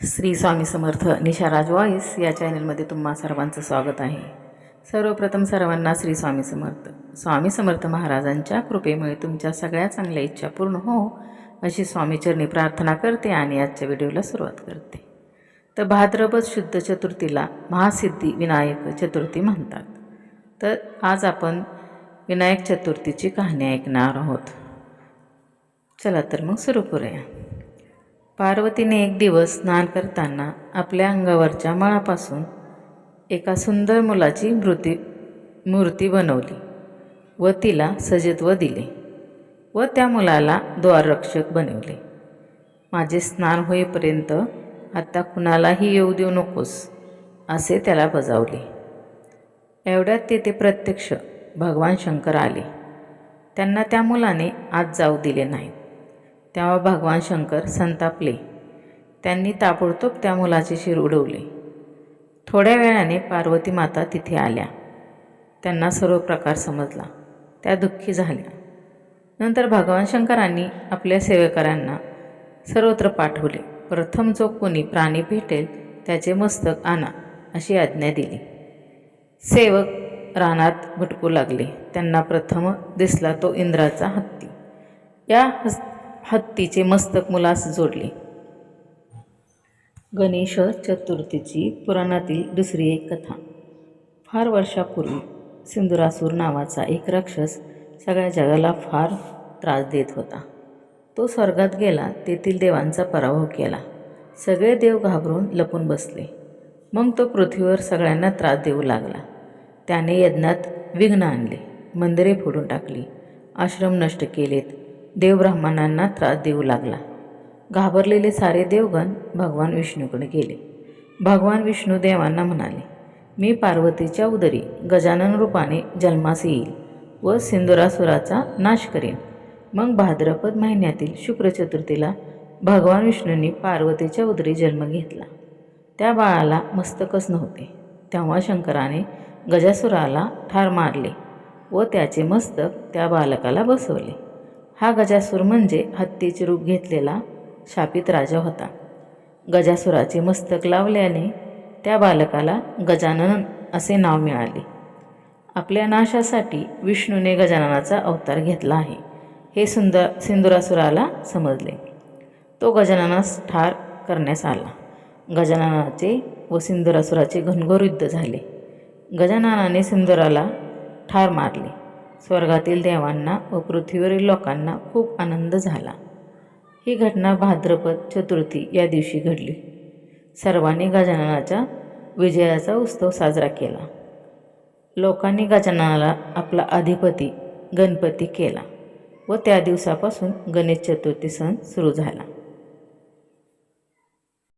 Shri Swami Samarth निशाराज voice या चॅनलमध्ये तुम्हा सर्वांचं स्वागत आहे. सर्वप्रथम सर्वांना श्री स्वामी समर्थ. स्वामी समर्थ महाराजांच्या कृपेमुळे तुमच्या सगळ्या चांगल्या इच्छा पूर्ण हो अशी स्वामीचरणी प्रार्थना करते आणि आजच्या व्हिडिओला सुरुवात करते. तर भाद्रपद शुद्ध चतुर्थीला महासिद्धी विनायक चतुर्थी म्हणतात. तर आज आपण विनायक चतुर्थीची कहाणी ऐकणार आहोत. चला तर मग सुरू करूया. पार्वतीने एक दिवस स्नान करताना आपल्या अंगावरच्या मळापासून एका सुंदर मुलाची मृती मूर्ती बनवली व तिला सजत्व दिले व त्या मुलाला द्वाररक्षक बनवले. माझे स्नान होईपर्यंत आता कुणालाही येऊ देऊ नकोस असे त्याला बजावले. एवढ्यात तेथे प्रत्यक्ष भगवान शंकर आले. त्यांना त्या मुलाने आज जाऊ दिले नाहीत. तेव्हा भगवान शंकर संतापले. त्यांनी ताबडतोब त्या मुलाचे शिर उडवले. थोड्या वेळाने पार्वती माता तिथे आल्या. त्यांना सर्व प्रकार समजला. त्या दुःखी झाल्या. नंतर भगवान शंकरांनी आपल्या सेवेकरांना सर्वत्र पाठवले. प्रथम जो कोणी प्राणी भेटेल त्याचे मस्तक आणा अशी आज्ञा दिली. सेवक रानात भटकू लागले. त्यांना प्रथम दिसला तो इंद्राचा हत्ती. या हस हत्तीचे मस्तक मुलास जोडले. गणेश चतुर्थीची पुराणातील दुसरी एक कथा. फार वर्षापूर्वी सिंदुरासूर नावाचा एक राक्षस सगळ्या जगाला फार त्रास देत होता. तो स्वर्गात गेला तेथील देवांचा पराभव केला. सगळे देव घाबरून लपून बसले. मग तो पृथ्वीवर सगळ्यांना त्रास देऊ लागला. त्याने यज्ञात विघ्न आणले मंदिरे फोडून टाकली आश्रम नष्ट केलेत देवब्राह्मणांना त्रास देऊ लागला. घाबरलेले सारे देवगण भगवान विष्णूकडे गेले. भगवान विष्णू देवांना म्हणाले मी पार्वतीच्या उदरी गजानन रूपाने जन्मास येईल व सिंदुरासुराचा नाश करेन. मग भाद्रपद महिन्यातील शुक्र चतुर्थीला भगवान विष्णूंनी पार्वतीच्या उदरी जन्म घेतला. त्या बाळाला मस्तकच नव्हते. तेव्हा शंकराने गजासुराला ठार मारले व त्याचे मस्तक त्या बालकाला बसवले. हा गजासूर म्हणजे हत्तीचे रूप घेतलेला शापित राजा होता. गजासुराचे मस्तक लावल्याने त्या बालकाला गजानन असे नाव मिळाले. आपल्या नाशासाठी विष्णूने गजाननाचा अवतार घेतला आहे हे सुंदर सिंदुरासुराला समजले. तो गजाननास ठार करण्यास आला. गजाननाचे व सिंदुरासुराचे घनघोर युद्ध झाले. गजाननाने सिंदुराला ठार मारले. स्वर्गातील देवांना व पृथ्वीवरील लोकांना खूप आनंद झाला. ही घटना भाद्रपद चतुर्थी या दिवशी घडली. सर्वांनी गजाननाच्या विजयाचा उत्सव साजरा केला. लोकांनी गजाननाला आपला अधिपती गणपती केला व त्या दिवसापासून गणेश चतुर्थी सण सुरू झाला.